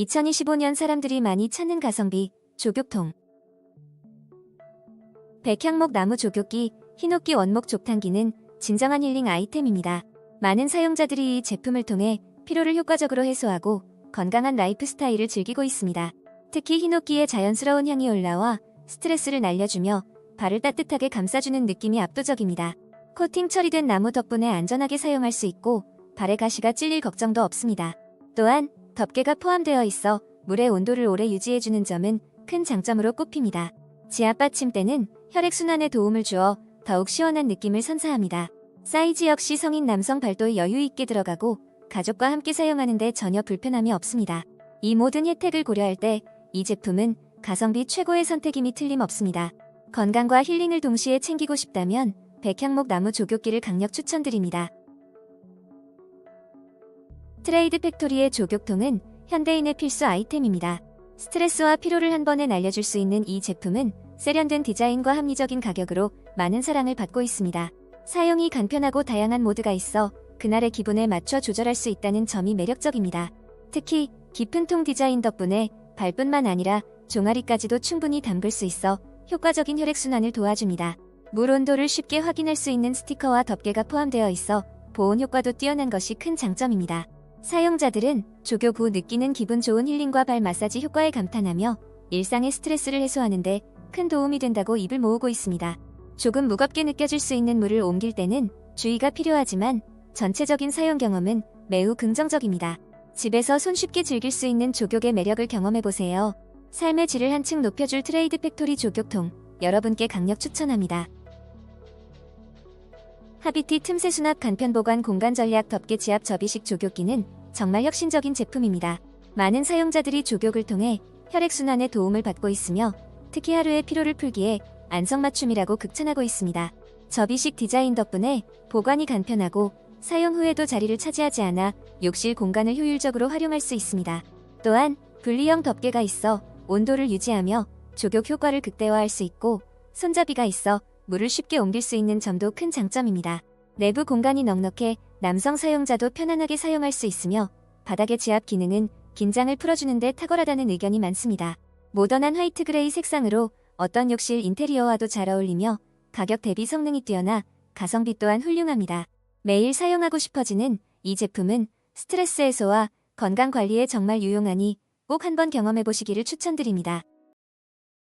2025년 사람들이 많이 찾는 가성비 조격통 백향목 나무 조격기 흰옥기 원목 족탕기는 진정한 힐링 아이템입니다. 많은 사용자들이 이 제품을 통해 피로를 효과적으로 해소하고 건강한 라이프 스타일을 즐기고 있습니다. 특히 흰옥기의 자연스러운 향이 올라와 스트레스를 날려주며 발을 따뜻하게 감싸주는 느낌이 압도적입니다. 코팅 처리된 나무 덕분에 안전하게 사용할 수 있고 발에 가시가 찔릴 걱정도 없습니다. 또한 덮개가 포함되어 있어 물의 온도를 오래 유지해주는 점은 큰 장점으로 꼽힙니다. 지압 받침대는 혈액순환에 도움을 주어 더욱 시원한 느낌을 선사합니다. 사이즈 역시 성인 남성 발도에 여유 있게 들어가고 가족과 함께 사용하는데 전혀 불편함이 없습니다. 이 모든 혜택을 고려할 때 이 제품은 가성비 최고의 선택임이 틀림없습니다. 건강과 힐링을 동시에 챙기고 싶다면 백향목 나무 조격기를 강력 추천드립니다. 트레이드 팩토리의 조격통은 현대인의 필수 아이템입니다. 스트레스와 피로를 한 번에 날려줄 수 있는 이 제품은 세련된 디자인과 합리적인 가격으로 많은 사랑을 받고 있습니다. 사용이 간편하고 다양한 모드가 있어 그날의 기분에 맞춰 조절할 수 있다는 점이 매력적입니다. 특히 깊은 통 디자인 덕분에 발뿐만 아니라 종아리까지도 충분히 담글 수 있어 효과적인 혈액순환을 도와줍니다. 물 온도를 쉽게 확인할 수 있는 스티커와 덮개가 포함되어 있어 보온 효과도 뛰어난 것이 큰 장점입니다. 사용자들은 조교 후 느끼는 기분 좋은 힐링과 발 마사지 효과에 감탄하며 일상의 스트레스를 해소하는데 큰 도움이 된다고 입을 모으고 있습니다. 조금 무겁게 느껴질 수 있는 물을 옮길 때는 주의가 필요하지만 전체적인 사용 경험은 매우 긍정적입니다. 집에서 손쉽게 즐길 수 있는 조격의 매력을 경험해보세요. 삶의 질을 한층 높여줄 트레이드 팩토리 조격통 여러분께 강력 추천합니다. 하비티 틈새 수납 간편 보관 공간 전략 덮개 지압 접이식 조격기는 정말 혁신적인 제품입니다. 많은 사용자들이 조격을 통해 혈액순환에 도움을 받고 있으며 특히 하루의 피로를 풀기에 안성맞춤이라고 극찬하고 있습니다. 접이식 디자인 덕분에 보관이 간편하고 사용 후에도 자리를 차지하지 않아 욕실 공간을 효율적으로 활용할 수 있습니다. 또한 분리형 덮개가 있어 온도를 유지하며 조격 효과를 극대화할 수 있고 손잡이가 있어 물을 쉽게 옮길 수 있는 점도 큰 장점입니다. 내부 공간이 넉넉해 남성 사용자도 편안하게 사용할 수 있으며 바닥의 지압 기능은 긴장을 풀어주는 데 탁월하다는 의견이 많습니다. 모던한 화이트 그레이 색상으로 어떤 욕실 인테리어와도 잘 어울리며 가격 대비 성능이 뛰어나 가성비 또한 훌륭합니다. 매일 사용하고 싶어지는 이 제품은 스트레스 해소와 건강 관리에 정말 유용하니 꼭 한번 경험해 보시기를 추천드립니다.